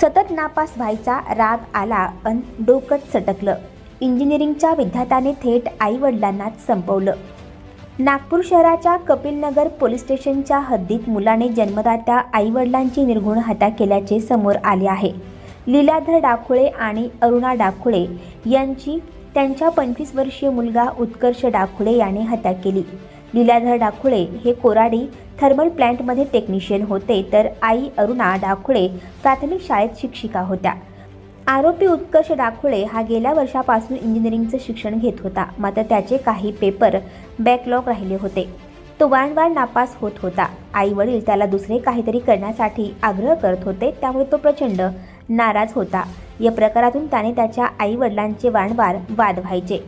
सतत नापास व्हायचा राग आला अन डोकंच सटकलं. इंजिनिअरिंगच्या विद्यार्थ्याने थेट आईवडिलांनाच संपवलं. नागपूर शहराच्या कपिलनगर पोलीस स्टेशनच्या हद्दीत मुलाने जन्मदात्या आईवडिलांची निर्घुण हत्या केल्याचे समोर आले आहे. लीलाधर डाकुळे आणि अरुणा डाकुळे यांची त्यांच्या पंचवीस वर्षीय मुलगा उत्कर्ष डाकुळे याने हत्या केली. लीलाधर डाकुळे हे कोराडी थर्मल प्लॅन्टमध्ये टेक्निशियन होते तर आई अरुणा डाकुळे प्राथमिक शाळेत शिक्षिका होत्या. आरोपी उत्कर्ष डाकुळे हा गेल्या वर्षापासून इंजिनिअरिंगचं शिक्षण घेत होता मात्र त्याचे काही पेपर बॅकलॉग राहिले होते. तो वारंवार नापास होत होता. आई वडील त्याला दुसरे काहीतरी करण्यासाठी आग्रह करत होते त्यामुळे तो प्रचंड नाराज होता. या प्रकारातून त्याने त्याच्या आई वडिलांचे वारंवार वाद व्हायचे.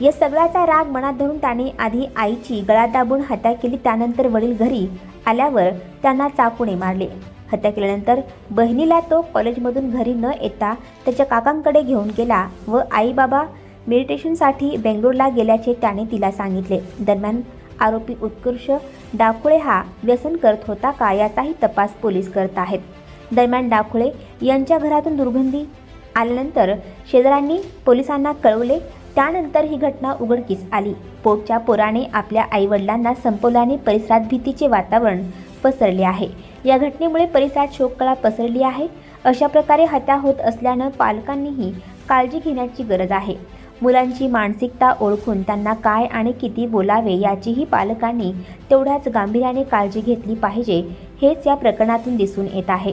या सगळ्याचा राग मनात धरून त्याने आधी आईची गळा दाबून हत्या केली त्यानंतर वडील घरी आल्यावर त्यांना चाकूने मारले. हत्या केल्यानंतर बहिणीला तो कॉलेजमधून घरी न येता त्याच्या काकांकडे घेऊन गेला व आई बाबा मेडिटेशनसाठी बेंगलोरला गेल्याचे त्याने तिला सांगितले. दरम्यान आरोपी उत्कर्ष डाकुळे हा व्यसन करत होता का याचाही तपास पोलीस करत आहेत. दरम्यान डाकुळे यांच्या घरातून दुर्गंधी आल्यानंतर शेजाऱ्यांनी पोलिसांना कळवले त्यानंतर ही घटना उघडकीस आली. पोटच्या पोराने आपल्या आईवडिलांना संपवल्याने परिसरात भीतीचे वातावरण पसरले आहे. या घटनेमुळे परिसरात शोककळा पसरली आहे. अशा प्रकारे हत्या होत असल्यानं पालकांनीही काळजी घेण्याची गरज आहे. मुलांची मानसिकता ओळखून त्यांना काय आणि किती बोलावे याचीही पालकांनी तेवढ्याच गांभीर्याने काळजी घेतली पाहिजे हेच या प्रकरणातून दिसून येत आहे.